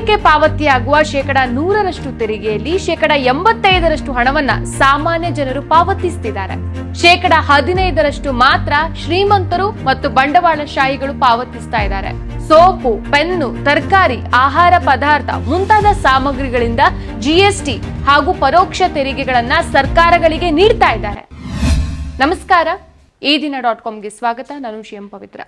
ಕೇಂದ್ರಕ್ಕೆ ಪಾವತಿಯಾಗುವ ಶೇಕಡ ನೂರರಷ್ಟು ತೆರಿಗೆಯಲ್ಲಿ ಶೇಕಡ ಎಂಬತ್ತೈದರಷ್ಟು ಹಣವನ್ನ ಸಾಮಾನ್ಯ ಜನರು ಪಾವತಿಸುತ್ತಿದ್ದಾರೆ ಶೇಕಡ ಹದಿನೈದರಷ್ಟು ಮಾತ್ರ ಶ್ರೀಮಂತರು ಮತ್ತು ಬಂಡವಾಳಶಾಹಿಗಳು ಪಾವತಿಸ್ತಾ ಇದ್ದಾರೆ. ಸೋಪು, ಪೆನ್ನು, ತರಕಾರಿ, ಆಹಾರ ಪದಾರ್ಥ ಮುಂತಾದ ಸಾಮಗ್ರಿಗಳಿಂದ ಜಿಎಸ್ಟಿ ಹಾಗೂ ಪರೋಕ್ಷ ತೆರಿಗೆಗಳನ್ನ ಸರ್ಕಾರಗಳಿಗೆ ನೀಡ್ತಾ ಇದ್ದಾರೆ. ನಮಸ್ಕಾರ. ಈ ದಿನ ಡಾಟ್ ಕಾಮ್ಗೆ ಸ್ವಾಗತ. ನಾನು ಶಿಎಂ ಪವಿತ್ರ.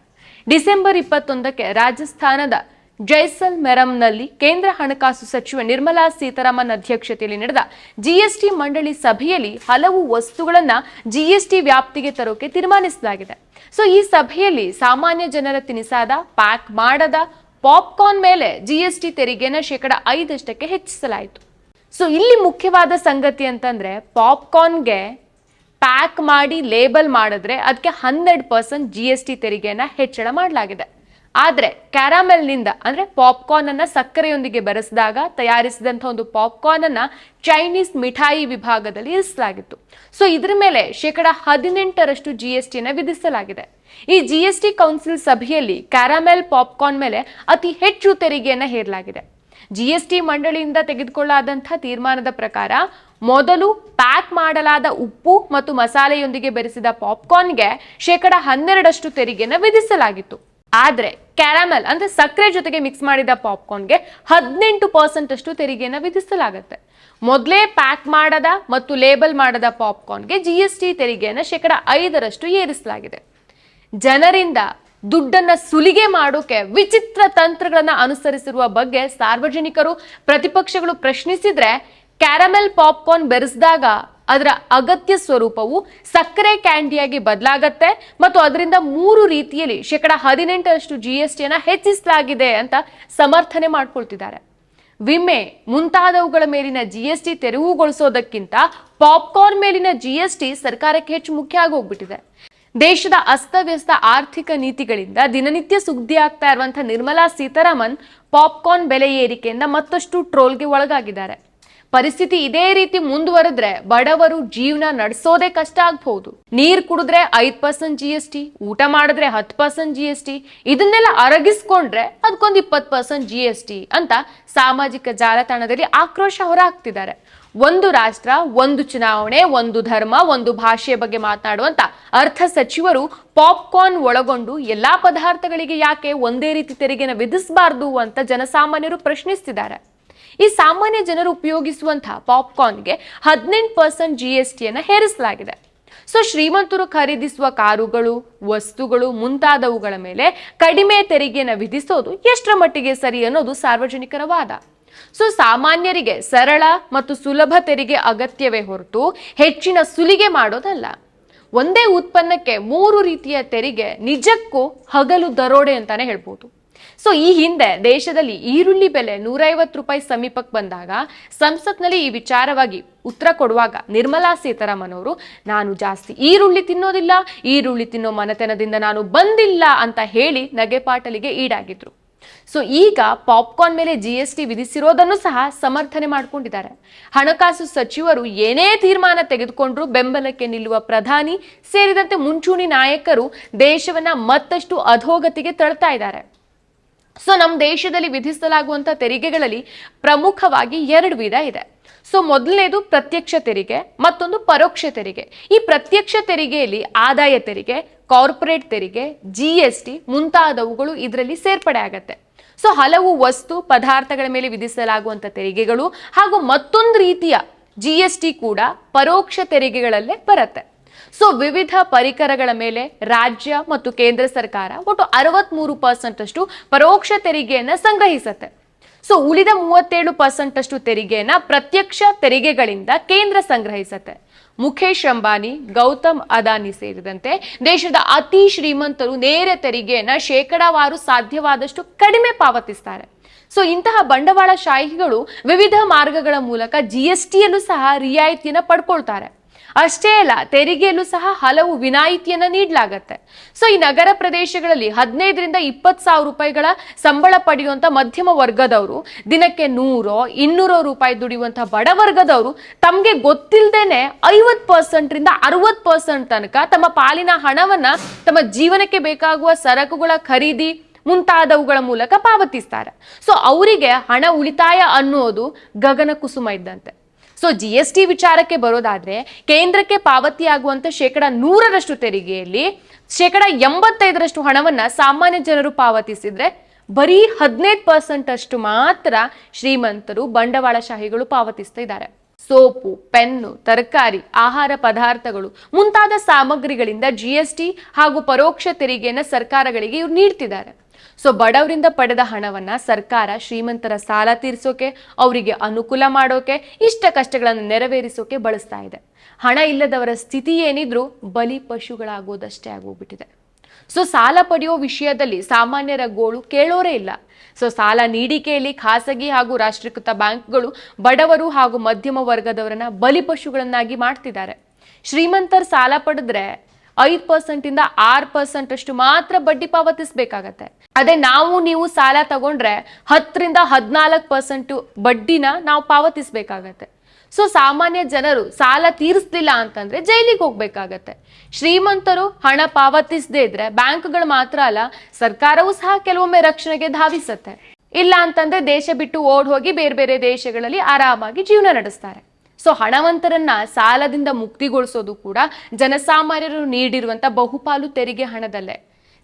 ಡಿಸೆಂಬರ್ ಇಪ್ಪತ್ತೊಂದಕ್ಕೆ ರಾಜಸ್ಥಾನದ ಜೈಸಲ್ ಮೆರಮ್ನಲ್ಲಿ ಕೇಂದ್ರ ಹಣಕಾಸು ಸಚಿವೆ ನಿರ್ಮಲಾ ಸೀತಾರಾಮನ್ ಅಧ್ಯಕ್ಷತೆಯಲ್ಲಿ ನಡೆದ ಜಿಎಸ್ಟಿ ಮಂಡಳಿ ಸಭೆಯಲ್ಲಿ ಹಲವು ವಸ್ತುಗಳನ್ನು ಜಿಎಸ್ಟಿ ವ್ಯಾಪ್ತಿಗೆ ತರೋಕೆ ತೀರ್ಮಾನಿಸಲಾಗಿದೆ. ಸೊ, ಈ ಸಭೆಯಲ್ಲಿ ಸಾಮಾನ್ಯ ಜನರ ತಿನಿಸಾದ, ಪ್ಯಾಕ್ ಮಾಡದ, ಪಾಪ್ಕಾರ್ನ್ ಮೇಲೆ ಜಿಎಸ್ಟಿ ತೆರಿಗೆನ ಶೇಕಡ ಐದಷ್ಟಕ್ಕೆ ಹೆಚ್ಚಿಸಲಾಯಿತು. ಸೊ, ಇಲ್ಲಿ ಮುಖ್ಯವಾದ ಸಂಗತಿ ಅಂತಂದ್ರೆ ಪಾಪ್ಕಾರ್ನ್ಗೆ ಪ್ಯಾಕ್ ಮಾಡಿ ಲೇಬಲ್ ಮಾಡಿದ್ರೆ ಅದಕ್ಕೆ ಹನ್ನೆರಡು ಪರ್ಸೆಂಟ್ ಜಿ ಎಸ್ ಟಿ ತೆರಿಗೆಯನ್ನು ಹೆಚ್ಚಳ ಮಾಡಲಾಗಿದೆ. ಆದರೆ ಕ್ಯಾರಾಮೆಲ್ನಿಂದ, ಅಂದರೆ ಪಾಪ್ಕಾರ್ನ್ ಅನ್ನ ಸಕ್ಕರೆಯೊಂದಿಗೆ ಬೆರೆಸಿದಾಗ ತಯಾರಿಸಿದಂಥ ಒಂದು ಪಾಪ್ಕಾರ್ನ್ ಅನ್ನ ಚೈನೀಸ್ ಮಿಠಾಯಿ ವಿಭಾಗದಲ್ಲಿ ಇರಿಸಲಾಗಿತ್ತು. ಸೊ, ಇದ್ರ ಮೇಲೆ ಶೇಕಡ ಹದಿನೆಂಟರಷ್ಟು ಜಿ ಎಸ್ ಟಿಯನ್ನು ವಿಧಿಸಲಾಗಿದೆ. ಈ ಜಿ ಎಸ್ ಟಿ ಕೌನ್ಸಿಲ್ ಸಭೆಯಲ್ಲಿ ಕ್ಯಾರಾಮೆಲ್ ಪಾಪ್ಕಾರ್ನ್ ಮೇಲೆ ಅತಿ ಹೆಚ್ಚು ತೆರಿಗೆಯನ್ನು ಹೇರಲಾಗಿದೆ. ಜಿ ಎಸ್ ಟಿ ಮಂಡಳಿಯಿಂದ ತೆಗೆದುಕೊಳ್ಳಾದಂಥ ತೀರ್ಮಾನದ ಪ್ರಕಾರ ಮೊದಲು ಪ್ಯಾಕ್ ಮಾಡಲಾದ ಉಪ್ಪು ಮತ್ತು ಮಸಾಲೆಯೊಂದಿಗೆ ಬೆರೆಸಿದ ಪಾಪ್ಕಾರ್ನ್ಗೆ ಶೇಕಡ ಹನ್ನೆರಡಷ್ಟು ತೆರಿಗೆಯನ್ನು ವಿಧಿಸಲಾಗಿತ್ತು. ಆದ್ರೆ ಕ್ಯಾರಾಮೆಲ್ ಅಂದ್ರೆ ಸಕ್ಕರೆ ಜೊತೆಗೆ ಮಿಕ್ಸ್ ಮಾಡಿದ ಪಾಪ್ಕಾರ್ನ್ಗೆ ಹದಿನೆಂಟು ಪರ್ಸೆಂಟ್ ಅಷ್ಟು ತೆರಿಗೆಯನ್ನು ವಿಧಿಸಲಾಗುತ್ತೆ. ಮೊದಲೇ ಪ್ಯಾಕ್ ಮಾಡದ ಮತ್ತು ಲೇಬಲ್ ಮಾಡದ ಪಾಪ್ಕಾರ್ನ್ಗೆ ಜಿ ಎಸ್ ಟಿ ತೆರಿಗೆಯನ್ನು ಶೇಕಡ ಐದರಷ್ಟು ಏರಿಸಲಾಗಿದೆ. ಜನರಿಂದ ದುಡ್ಡನ್ನ ಸುಲಿಗೆ ಮಾಡೋಕೆ ವಿಚಿತ್ರ ತಂತ್ರಗಳನ್ನ ಅನುಸರಿಸಿರುವ ಬಗ್ಗೆ ಸಾರ್ವಜನಿಕರು ಪ್ರತಿಪಕ್ಷಗಳು ಪ್ರಶ್ನಿಸಿದ್ರೆ ಕ್ಯಾರಮೆಲ್ ಪಾಪ್ಕಾರ್ನ್ ಬೆರೆಸಿದಾಗ ಅದರ ಅಗತ್ಯ ಸ್ವರೂಪವು ಸಕ್ಕರೆ ಕ್ಯಾಂಡಿಯಾಗಿ ಬದಲಾಗತ್ತೆ ಮತ್ತು ಅದರಿಂದ ಮೂರು ರೀತಿಯಲ್ಲಿ ಶೇಕಡ ಹದಿನೆಂಟರಷ್ಟು ಜಿ ಎಸ್ ಟಿಯನ್ನು ಹೆಚ್ಚಿಸಲಾಗಿದೆ ಅಂತ ಸಮರ್ಥನೆ ಮಾಡ್ಕೊಳ್ತಿದ್ದಾರೆ. ವಿಮೆ ಮುಂತಾದವುಗಳ ಮೇಲಿನ ಜಿ ಎಸ್ ಟಿ ತೆರವುಗೊಳಿಸೋದಕ್ಕಿಂತ ಪಾಪ್ಕಾರ್ನ್ ಮೇಲಿನ ಜಿ ಎಸ್ ಟಿ ಸರ್ಕಾರಕ್ಕೆ ಹೆಚ್ಚು ಮುಖ್ಯ ಆಗಿ ಹೋಗ್ಬಿಟ್ಟಿದೆ ದೇಶದ ಅಸ್ತವ್ಯಸ್ತ ಆರ್ಥಿಕ ನೀತಿಗಳಿಂದ ದಿನನಿತ್ಯ ಸುದ್ದಿ ಆಗ್ತಾ ಇರುವಂತಹ ನಿರ್ಮಲಾ ಸೀತಾರಾಮನ್ ಪಾಪ್ಕಾರ್ನ್ ಬೆಲೆ ಏರಿಕೆಯಿಂದ ಮತ್ತಷ್ಟು ಟ್ರೋಲ್ಗೆ ಒಳಗಾಗಿದ್ದಾರೆ. ಪರಿಸ್ಥಿತಿ ಇದೇ ರೀತಿ ಮುಂದುವರೆದ್ರೆ ಬಡವರು ಜೀವನ ನಡೆಸೋದೇ ಕಷ್ಟ ಆಗ್ಬಹುದು. ನೀರ್ ಕುಡಿದ್ರೆ ಐದ್ ಪರ್ಸೆಂಟ್ ಜಿ ಎಸ್ ಟಿ ಊಟ ಮಾಡಿದ್ರೆ ಹತ್ ಪರ್ಸೆಂಟ್ ಜಿ ಎಸ್ ಟಿ ಇದನ್ನೆಲ್ಲ ಅರಗಿಸ್ಕೊಂಡ್ರೆ ಅದಕ್ಕೊಂದು ಇಪ್ಪತ್ತು ಪರ್ಸೆಂಟ್ ಜಿ ಎಸ್ ಟಿ ಅಂತ ಸಾಮಾಜಿಕ ಜಾಲತಾಣದಲ್ಲಿ ಆಕ್ರೋಶ ಹೊರಹಾಕ್ತಿದ್ದಾರೆ. ಒಂದು ರಾಷ್ಟ್ರ, ಒಂದು ಚುನಾವಣೆ, ಒಂದು ಧರ್ಮ, ಒಂದು ಭಾಷೆಯ ಬಗ್ಗೆ ಮಾತನಾಡುವಂತ ಅರ್ಥ ಸಚಿವರು ಪಾಪ್ಕಾರ್ನ್ ಒಳಗೊಂಡು ಎಲ್ಲಾ ಪದಾರ್ಥಗಳಿಗೆ ಯಾಕೆ ಒಂದೇ ರೀತಿ ತೆರಿಗೆನ ವಿಧಿಸಬಾರ್ದು ಅಂತ ಜನಸಾಮಾನ್ಯರು ಪ್ರಶ್ನಿಸ್ತಿದ್ದಾರೆ. ಈ ಸಾಮಾನ್ಯ ಜನರು ಉಪಯೋಗಿಸುವಂತಹ ಪಾಪ್ಕಾರ್ನ್ಗೆ ಹದಿನೆಂಟು ಪರ್ಸೆಂಟ್ ಜಿ ಎಸ್ ಟಿಯನ್ನು ಹೇರಿಸಲಾಗಿದೆ. ಸೊ, ಶ್ರೀಮಂತರು ಖರೀದಿಸುವ ಕಾರುಗಳು, ವಸ್ತುಗಳು ಮುಂತಾದವುಗಳ ಮೇಲೆ ಕಡಿಮೆ ತೆರಿಗೆಯನ್ನು ವಿಧಿಸೋದು ಎಷ್ಟರ ಮಟ್ಟಿಗೆ ಸರಿ ಅನ್ನೋದು ಸಾರ್ವಜನಿಕರ ವಾದ ಸೊ, ಸಾಮಾನ್ಯರಿಗೆ ಸರಳ ಮತ್ತು ಸುಲಭ ತೆರಿಗೆ ಅಗತ್ಯವೇ ಹೊರತು ಹೆಚ್ಚಿನ ಸುಲಿಗೆ ಮಾಡೋದಲ್ಲ. ಒಂದೇ ಉತ್ಪನ್ನಕ್ಕೆ ಮೂರು ರೀತಿಯ ತೆರಿಗೆ ನಿಜಕ್ಕೂ ಹಗಲು ದರೋಡೆ ಅಂತಾನೆ ಹೇಳ್ಬೋದು. ಸೊ ಈ ಹಿಂದೆ ದೇಶದಲ್ಲಿ ಈರುಳ್ಳಿ ಬೆಲೆ ನೂರೈವತ್ತು ರೂಪಾಯಿ ಸಮೀಪಕ್ಕೆ ಬಂದಾಗ, ಸಂಸತ್ನಲ್ಲಿ ಈ ವಿಚಾರವಾಗಿ ಉತ್ತರ ಕೊಡುವಾಗ ನಿರ್ಮಲಾ ಸೀತಾರಾಮನ್ ಅವರು, ನಾನು ಜಾಸ್ತಿ ಈರುಳ್ಳಿ ತಿನ್ನೋದಿಲ್ಲ, ಈರುಳ್ಳಿ ತಿನ್ನೋ ಮನೆತನದಿಂದ ನಾನು ಬಂದಿಲ್ಲ ಅಂತ ಹೇಳಿ ನಗೆಪಾಟಲಿಗೆ ಈಡಾಗಿದ್ರು. ಸೊ ಈಗ ಪಾಪ್ಕಾರ್ನ್ ಮೇಲೆ ಜಿ ಎಸ್ ಟಿ ವಿಧಿಸಿರೋದನ್ನು ಸಹ ಸಮರ್ಥನೆ ಮಾಡಿಕೊಂಡಿದ್ದಾರೆ. ಹಣಕಾಸು ಸಚಿವರು ಏನೇ ತೀರ್ಮಾನ ತೆಗೆದುಕೊಂಡ್ರೂ ಬೆಂಬಲಕ್ಕೆ ನಿಲ್ಲುವ ಪ್ರಧಾನಿ ಸೇರಿದಂತೆ ಮುಂಚೂಣಿ ನಾಯಕರು ದೇಶವನ್ನ ಮತ್ತಷ್ಟು ಅಧೋಗತಿಗೆ ತಳ್ತಾ ಇದ್ದಾರೆ. ಸೊ ನಮ್ಮ ದೇಶದಲ್ಲಿ ವಿಧಿಸಲಾಗುವಂತ ತೆರಿಗೆಗಳಲ್ಲಿ ಪ್ರಮುಖವಾಗಿ ಎರಡು ವಿಧ ಇದೆ. ಸೊ ಮೊದಲನೇದು ಪ್ರತ್ಯಕ್ಷ ತೆರಿಗೆ, ಮತ್ತೊಂದು ಪರೋಕ್ಷ ತೆರಿಗೆ. ಈ ಪ್ರತ್ಯಕ್ಷ ತೆರಿಗೆಯಲ್ಲಿ ಆದಾಯ ತೆರಿಗೆ ಕಾರ್ಪೊರೇಟ್ ತೆರಿಗೆ ಜಿ ಎಸ್ ಟಿ ಮುಂತಾದವುಗಳು ಇದರಲ್ಲಿ ಸೇರ್ಪಡೆ ಆಗತ್ತೆ. ಸೊ ಹಲವು ವಸ್ತು, ಪದಾರ್ಥಗಳ ಮೇಲೆ ವಿಧಿಸಲಾಗುವಂತ ತೆರಿಗೆಗಳು ಹಾಗೂ ಮತ್ತೊಂದು ರೀತಿಯ ಜಿ ಎಸ್ ಟಿ ಕೂಡ ಪರೋಕ್ಷ ತೆರಿಗೆಗಳಲ್ಲೇ ಬರುತ್ತೆ. ಸೊ ವಿವಿಧ ಪರಿಕರಗಳ ಮೇಲೆ ರಾಜ್ಯ ಮತ್ತು ಕೇಂದ್ರ ಸರ್ಕಾರ ಒಟ್ಟು ಅರವತ್ಮೂರು ಪರ್ಸೆಂಟ್ ಅಷ್ಟು ಪರೋಕ್ಷ ತೆರಿಗೆಯನ್ನ ಸಂಗ್ರಹಿಸುತ್ತೆ. ಸೊ ಉಳಿದ ಮೂವತ್ತೇಳು ಪರ್ಸೆಂಟ್ ಅಷ್ಟು ತೆರಿಗೆಯನ್ನ ಪ್ರತ್ಯಕ್ಷ ತೆರಿಗೆಗಳಿಂದ ಕೇಂದ್ರ ಸಂಗ್ರಹಿಸುತ್ತೆ. ಮುಖೇಶ್ ಅಂಬಾನಿ, ಗೌತಮ್ ಅದಾನಿ ಸೇರಿದಂತೆ ದೇಶದ ಅತಿ ಶ್ರೀಮಂತರು ನೇರ ತೆರಿಗೆಯನ್ನ ಶೇಕಡಾವಾರು ಸಾಧ್ಯವಾದಷ್ಟು ಕಡಿಮೆ ಪಾವತಿಸ್ತಾರೆ. ಸೊ ಇಂತಹ ಬಂಡವಾಳಶಾಹಿಗಳು ವಿವಿಧ ಮಾರ್ಗಗಳ ಮೂಲಕ ಜಿ ಎಸ್ ಟಿಯಲ್ಲೂ ಸಹ ರಿಯಾಯಿತಿಯನ್ನು ಪಡ್ಕೊಳ್ತಾರೆ. ಅಷ್ಟೇ ಅಲ್ಲ, ತೆರಿಗೆಯಲ್ಲೂ ಸಹ ಹಲವು ವಿನಾಯಿತಿಯನ್ನು ನೀಡಲಾಗತ್ತೆ. ಸೊ ಈ ನಗರ ಪ್ರದೇಶಗಳಲ್ಲಿ ಹದಿನೈದರಿಂದ ಇಪ್ಪತ್ತು ಸಾವಿರ ರೂಪಾಯಿಗಳ ಸಂಬಳ ಪಡೆಯುವಂತ ಮಧ್ಯಮ ವರ್ಗದವರು, ದಿನಕ್ಕೆ ನೂರೋ, ಇನ್ನೂರೋ ರೂಪಾಯಿ ದುಡಿಯುವಂಥ ಬಡ ವರ್ಗದವರು, ತಮಗೆ ಗೊತ್ತಿಲ್ಲದೇನೆ ಐವತ್ತು ಪರ್ಸೆಂಟ್ರಿಂದ ಅರವತ್ತು ಪರ್ಸೆಂಟ್ ತನಕ ತಮ್ಮ ಪಾಲಿನ ಹಣವನ್ನು ತಮ್ಮ ಜೀವನಕ್ಕೆ ಬೇಕಾಗುವ ಸರಕುಗಳ ಖರೀದಿ ಮುಂತಾದವುಗಳ ಮೂಲಕ ಪಾವತಿಸ್ತಾರೆ. ಸೊ ಅವರಿಗೆ ಹಣ ಉಳಿತಾಯ ಅನ್ನೋದು ಗಗನ ಕುಸುಮ ಇದ್ದಂತೆ. ಸೊ ಜಿ ಎಸ್ ಟಿ ವಿಚಾರಕ್ಕೆ ಬರೋದಾದ್ರೆ, ಕೇಂದ್ರಕ್ಕೆ ಪಾವತಿಯಾಗುವಂತ ಶೇಕಡ ನೂರರಷ್ಟು ತೆರಿಗೆಯಲ್ಲಿ ಶೇಕಡ ಎಂಬತ್ತೈದರಷ್ಟು ಹಣವನ್ನ ಸಾಮಾನ್ಯ ಜನರು ಪಾವತಿಸಿದ್ರೆ, ಬರೀ ಹದಿನೈದು ಪರ್ಸೆಂಟ್ ಅಷ್ಟು ಮಾತ್ರ ಶ್ರೀಮಂತರು ಬಂಡವಾಳಶಾಹಿಗಳು ಪಾವತಿಸ್ತಾ ಇದ್ದಾರೆ. ಸೋಪು, ಪೆನ್ನು, ತರಕಾರಿ, ಆಹಾರ ಪದಾರ್ಥಗಳು, ಮುಂತಾದ ಸಾಮಗ್ರಿಗಳಿಂದ ಜಿಎಸ್ಟಿ ಹಾಗೂ ಪರೋಕ್ಷ ತೆರಿಗೆಯನ್ನು ಸರ್ಕಾರಗಳಿಗೆ ಇವ್ರು ನೀಡ್ತಿದ್ದಾರೆ. ಸೊ ಬಡವರಿಂದ ಪಡೆದ ಹಣವನ್ನ ಸರ್ಕಾರ ಶ್ರೀಮಂತರ ಸಾಲ ತೀರಿಸೋಕೆ, ಅವರಿಗೆ ಅನುಕೂಲ ಮಾಡೋಕೆ, ಇಷ್ಟ ಕಷ್ಟಗಳನ್ನು ನೆರವೇರಿಸೋಕೆ ಬಳಸ್ತಾ ಇದೆ. ಹಣ ಇಲ್ಲದವರ ಸ್ಥಿತಿ ಏನಿದ್ರು ಬಲಿ ಪಶುಗಳಾಗೋದಷ್ಟೇ ಆಗೋಗ್ಬಿಟ್ಟಿದೆ. ಸೊ ಸಾಲ ಪಡೆಯೋ ವಿಷಯದಲ್ಲಿ ಸಾಮಾನ್ಯರ ಗೋಳು ಕೇಳೋರೇ ಇಲ್ಲ. ಸೊ ಸಾಲ ನೀಡಿಕೆಯಲ್ಲಿ ಖಾಸಗಿ ಹಾಗೂ ರಾಷ್ಟ್ರೀಕೃತ ಬ್ಯಾಂಕ್ಗಳು ಬಡವರು ಹಾಗೂ ಮಧ್ಯಮ ವರ್ಗದವರನ್ನ ಬಲಿಪಶುಗಳನ್ನಾಗಿ ಮಾಡ್ತಿದ್ದಾರೆ. ಶ್ರೀಮಂತರು ಸಾಲ ಪಡೆದ್ರೆ ಐದು ಪರ್ಸೆಂಟ್ ಇಂದ ಆರು ಪರ್ಸೆಂಟ್ ಅಷ್ಟು ಮಾತ್ರ ಬಡ್ಡಿ ಪಾವತಿಸಬೇಕಾಗತ್ತೆ. ಅದೇ ನಾವು ನೀವು ಸಾಲ ತಗೊಂಡ್ರೆ ಹತ್ತರಿಂದ ಹದಿನಾಲ್ಕು ಪರ್ಸೆಂಟ್ ಬಡ್ಡಿನ ನಾವು ಪಾವತಿಸ್ಬೇಕಾಗತ್ತೆ. ಸೊ ಸಾಮಾನ್ಯ ಜನರು ಸಾಲ ತೀರಿಸ್ಲಿಲ್ಲ ಅಂತಂದ್ರೆ ಜೈಲಿಗೆ ಹೋಗ್ಬೇಕಾಗತ್ತೆ. ಶ್ರೀಮಂತರು ಹಣ ಪಾವತಿಸದೇ ಇದ್ರೆ ಬ್ಯಾಂಕ್ಗಳು ಮಾತ್ರ ಅಲ್ಲ, ಸರ್ಕಾರವೂ ಸಹ ಕೆಲವೊಮ್ಮೆ ರಕ್ಷಣೆಗೆ ಧಾವಿಸತ್ತೆ. ಇಲ್ಲ ಅಂತಂದ್ರೆ ದೇಶ ಬಿಟ್ಟು ಓಡ್ ಹೋಗಿ ಬೇರೆ ಬೇರೆ ದೇಶಗಳಲ್ಲಿ ಆರಾಮಾಗಿ ಜೀವನ ನಡೆಸ್ತಾರೆ. ಸೊ ಹಣವಂತರನ್ನ ಸಾಲದಿಂದ ಮುಕ್ತಿಗೊಳಿಸೋದು ಕೂಡ ಜನಸಾಮಾನ್ಯರು ನೀಡಿರುವಂತ ಬಹುಪಾಲು ತೆರಿಗೆ ಹಣದಲ್ಲೇ.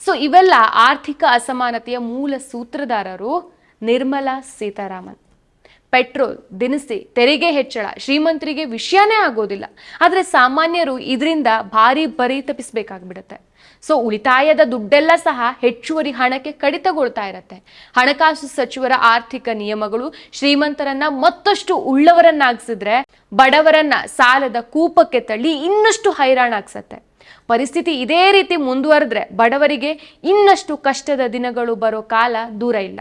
ಸೊ ಇವೆಲ್ಲ ಆರ್ಥಿಕ ಅಸಮಾನತೆಯ ಮೂಲ ಸೂತ್ರಧಾರರು ನಿರ್ಮಲಾ ಸೀತಾರಾಮನ್. ಪೆಟ್ರೋಲ್, ದಿನಸಿ, ತೆರಿಗೆ ಹೆಚ್ಚಳ, ಶ್ರೀಮಂತರಿಗೆ ವಿಷಯನೇ ಆಗೋದಿಲ್ಲ. ಆದರೆ ಸಾಮಾನ್ಯರು ಇದರಿಂದ ಭಾರಿ ಬರಿ ತಪ್ಪಿಸಬೇಕಾಗ್ಬಿಡುತ್ತೆ. ಸೊ ಉಳಿತಾಯದ ದುಡ್ಡೆಲ್ಲ ಸಹ ಹೆಚ್ಚುವರಿ ಹಣಕ್ಕೆ ಕಡಿತಗೊಳ್ತಾ ಇರತ್ತೆ. ಹಣಕಾಸು ಸಚಿವರ ಆರ್ಥಿಕ ನಿಯಮಗಳು ಶ್ರೀಮಂತರನ್ನ ಮತ್ತಷ್ಟು ಉಳ್ಳವರನ್ನಾಗಿಸಿದ್ರೆ ಬಡವರನ್ನ ಸಾಲದ ಕೂಪಕ್ಕೆ ತಳ್ಳಿ ಇನ್ನಷ್ಟು ಹೈರಾಣಾಗ್ಸತ್ತೆ. ಪರಿಸ್ಥಿತಿ ಇದೇ ರೀತಿ ಮುಂದುವರೆದ್ರೆ ಬಡವರಿಗೆ ಇನ್ನಷ್ಟು ಕಷ್ಟದ ದಿನಗಳು ಬರೋ ಕಾಲ ದೂರ ಇಲ್ಲ.